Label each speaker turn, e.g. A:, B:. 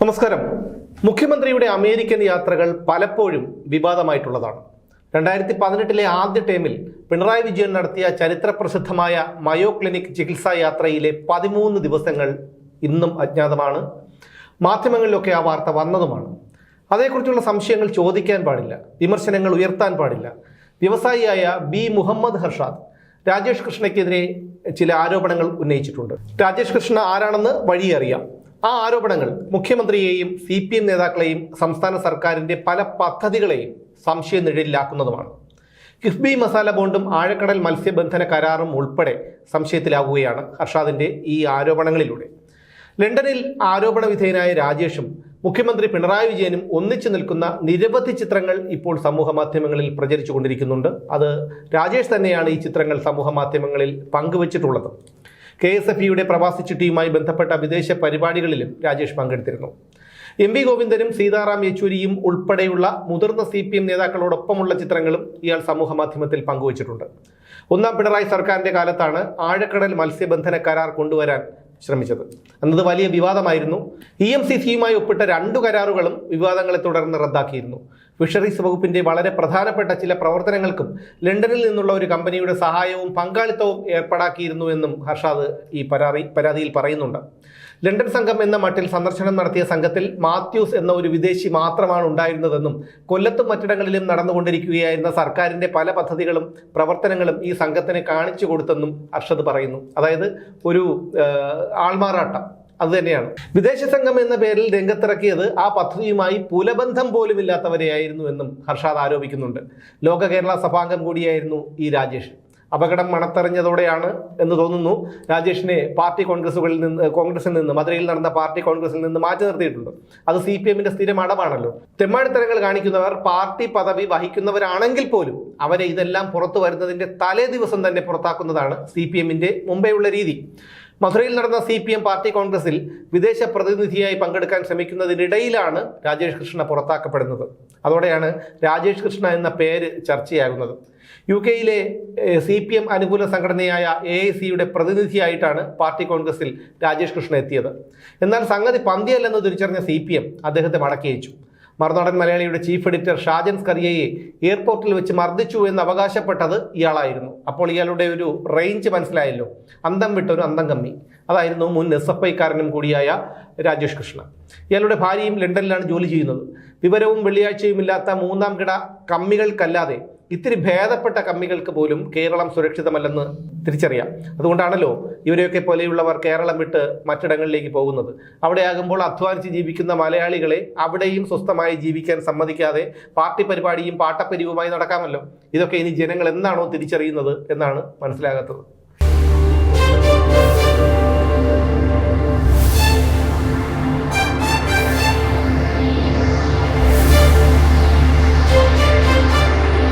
A: നമസ്കാരം. മുഖ്യമന്ത്രിയുടെ അമേരിക്കൻ യാത്രകൾ പലപ്പോഴും വിവാദമായിട്ടുള്ളതാണ്. രണ്ടായിരത്തി പതിനെട്ടിലെ ആദ്യ ടേമിൽ പിണറായി വിജയൻ നടത്തിയ ചരിത്ര പ്രസിദ്ധമായ മയോ ക്ലിനിക് ചികിത്സാ യാത്രയിലെ പതിമൂന്ന് ദിവസങ്ങൾ ഇന്നും അജ്ഞാതമാണ്. മാധ്യമങ്ങളിലൊക്കെ ആ വാർത്ത വന്നതുമാണ്. അതേക്കുറിച്ചുള്ള സംശയങ്ങൾ ചോദിക്കാൻ പാടില്ല. വിമർശനങ്ങൾ ഉയർത്താൻ പാടില്ല. വ്യവസായിയായ ബി മുഹമ്മദ് ഹർഷാദ് രാജേഷ് കൃഷ്ണയ്ക്കെതിരെ ചില ആരോപണങ്ങൾ ഉന്നയിച്ചിട്ടുണ്ട്. രാജേഷ് കൃഷ്ണ ആരാണെന്ന് വഴി അറിയാം ആ ആരോപണങ്ങൾ മുഖ്യമന്ത്രിയെയും സി പി എം നേതാക്കളെയും സംസ്ഥാന സർക്കാരിന്റെ പല പദ്ധതികളെയും സംശയ നിഴലിലാക്കുന്നതുമാണ് കിഫ്ബി മസാല ബോണ്ടും ആഴക്കടൽ മത്സ്യബന്ധന കരാറും ഉൾപ്പെടെ സംശയത്തിലാവുകയാണ് ഹർഷാദിന്റെ ഈ ആരോപണങ്ങളിലൂടെ. ലണ്ടനിൽ ആരോപണ വിധേയനായ രാജേഷും മുഖ്യമന്ത്രി പിണറായി വിജയനും ഒന്നിച്ചു നിൽക്കുന്ന നിരവധി ചിത്രങ്ങൾ ഇപ്പോൾ സമൂഹ മാധ്യമങ്ങളിൽ പ്രചരിച്ചുകൊണ്ടിരിക്കുന്നുണ്ട്. അത് രാജേഷ് തന്നെയാണ് ഈ ചിത്രങ്ങൾ സമൂഹ മാധ്യമങ്ങളിൽ പങ്കുവച്ചിട്ടുള്ളത്. കെ എസ് എഫ് ഇയുടെ പ്രവാസി ചിട്ടിയുമായി ബന്ധപ്പെട്ട വിദേശ പരിപാടികളിലും രാജേഷ് പങ്കെടുത്തിരുന്നു. എം വി ഗോവിന്ദനും സീതാറാം യെച്ചൂരിയും ഉൾപ്പെടെയുള്ള മുതിർന്ന സി പി എം നേതാക്കളോടൊപ്പമുള്ള ചിത്രങ്ങളും ഇയാൾ സമൂഹ മാധ്യമത്തിൽ പങ്കുവച്ചിട്ടുണ്ട്. ഒന്നാം പിണറായി സർക്കാരിന്റെ കാലത്താണ് ആഴക്കടൽ മത്സ്യബന്ധന കരാർ കൊണ്ടുവരാൻ ശ്രമിച്ചത്. അന്നത് വലിയ വിവാദമായിരുന്നു. ഇ എം സി സിയുമായി ഒപ്പിട്ട രണ്ടു കരാറുകളും വിവാദങ്ങളെ തുടർന്ന് റദ്ദാക്കിയിരുന്നു. ഫിഷറീസ് വകുപ്പിന്റെ വളരെ പ്രധാനപ്പെട്ട ചില പ്രവർത്തനങ്ങൾക്കും ലണ്ടനിൽ നിന്നുള്ള ഒരു കമ്പനിയുടെ സഹായവും പങ്കാളിത്തവും ഏർപ്പാടാക്കിയിരുന്നു എന്നും ഹർഷാദ് ഈ പരാതി പരാതിയിൽ പറയുന്നുണ്ട്. ലണ്ടൻ സംഘം എന്ന മട്ടിൽ സന്ദർശനം നടത്തിയ സംഘത്തിൽ മാത്യൂസ് എന്ന ഒരു വിദേശി മാത്രമാണ് ഉണ്ടായിരുന്നതെന്നും കൊല്ലത്തും മറ്റിടങ്ങളിലും നടന്നുകൊണ്ടിരിക്കുകയായിരുന്ന സർക്കാരിന്റെ പല പദ്ധതികളും പ്രവർത്തനങ്ങളും ഈ സംഘത്തിന് കാണിച്ചു കൊടുത്തെന്നും ഹർഷദ് പറയുന്നു. അതായത് ഒരു ആൾമാറാട്ടം. അത് തന്നെയാണ് വിദേശ സംഘം എന്ന പേരിൽ രംഗത്തിറക്കിയത് ആ പദ്ധതിയുമായി പുലബന്ധം പോലും ഇല്ലാത്തവരെയായിരുന്നു എന്നും ഹർഷാദ് ആരോപിക്കുന്നുണ്ട്. ലോക കേരള സഭാംഗം കൂടിയായിരുന്നു ഈ രാജേഷ്. അപകടം മണത്തറിഞ്ഞതോടെയാണ് എന്ന് തോന്നുന്നു. രാജേഷിനെ പാർട്ടി കോൺഗ്രസുകളിൽ നിന്ന് കോൺഗ്രസിൽ നിന്ന് മധുരയിൽ നടന്ന പാർട്ടി കോൺഗ്രസിൽ നിന്ന് മാറ്റി നിർത്തിയിട്ടുണ്ട്. അത് സി പി എമ്മിന്റെ സ്ഥിരം അടവാണല്ലോ. തെമ്മാടിത്തരങ്ങൾ കാണിക്കുന്നവർ പാർട്ടി പദവി വഹിക്കുന്നവരാണെങ്കിൽ പോലും അവരെ ഇതെല്ലാം പുറത്തു വരുന്നതിന്റെ തലേ ദിവസം തന്നെ പുറത്താക്കുന്നതാണ് സി പി എമ്മിന്റെ മുമ്പെയുള്ള രീതി. മധുരയിൽ നടന്ന സി പി എം പാർട്ടി കോൺഗ്രസിൽ വിദേശ പ്രതിനിധിയായി പങ്കെടുക്കാൻ ശ്രമിക്കുന്നതിനിടയിലാണ് രാജേഷ് കൃഷ്ണ പുറത്താക്കപ്പെടുന്നത്. അതോടെയാണ് രാജേഷ് കൃഷ്ണ എന്ന പേര് ചർച്ചയാകുന്നത്. യു കെയിലെ സി പി എം അനുകൂല സംഘടനയായ എ ഐ സിയുടെ പ്രതിനിധിയായിട്ടാണ് പാർട്ടി കോൺഗ്രസിൽ രാജേഷ് കൃഷ്ണ എത്തിയത്. എന്നാൽ സംഗതി പന്തിയല്ലെന്ന് തിരിച്ചറിഞ്ഞ സി പി എം അദ്ദേഹത്തെ മടക്കി അയച്ചു. മറുനാടൻ മലയാളിയുടെ ചീഫ് എഡിറ്റർ ഷാജൻ സ്കറിയയെ എയർപോർട്ടിൽ വെച്ച് മർദ്ദിച്ചു എന്ന് അവകാശപ്പെട്ടത് ഇയാളായിരുന്നു. അപ്പോൾ ഇയാളുടെ ഒരു റേഞ്ച് മനസ്സിലായല്ലോ. അന്തം വിട്ടൊരു അന്തം കമ്മി. അതായിരുന്നു മുൻ എസ് എഫ് ഐക്കാരനും കൂടിയായ രാജേഷ് കൃഷ്ണ. ഇയാളുടെ ഭാര്യയും ലണ്ടനിലാണ് ജോലി ചെയ്യുന്നത്. വിവരവും വെള്ളിയാഴ്ചയും ഇല്ലാത്ത മൂന്നാം കിട കമ്മികൾക്കല്ലാതെ ഇത്തിരി ഭേദപ്പെട്ട കമ്മികൾക്ക് പോലും കേരളം സുരക്ഷിതമല്ലെന്ന് തിരിച്ചറിയാം. അതുകൊണ്ടാണല്ലോ ഇവരെയൊക്കെ പോലെയുള്ളവർ കേരളം വിട്ട് മറ്റിടങ്ങളിലേക്ക് പോകുന്നത്. അവിടെയാകുമ്പോൾ അധ്വാനിച്ച് ജീവിക്കുന്ന മലയാളികളെ അവിടെയും സ്വസ്ഥമായി ജീവിക്കാൻ സമ്മതിക്കാതെ പാർട്ടി പരിപാടിയും പാട്ടപ്പരിവുമായി നടക്കാമല്ലോ. ഇതൊക്കെ ഇനി ജനങ്ങൾ എന്താണോ തിരിച്ചറിയുന്നത് എന്നാണ് മനസ്സിലാകാത്തത്.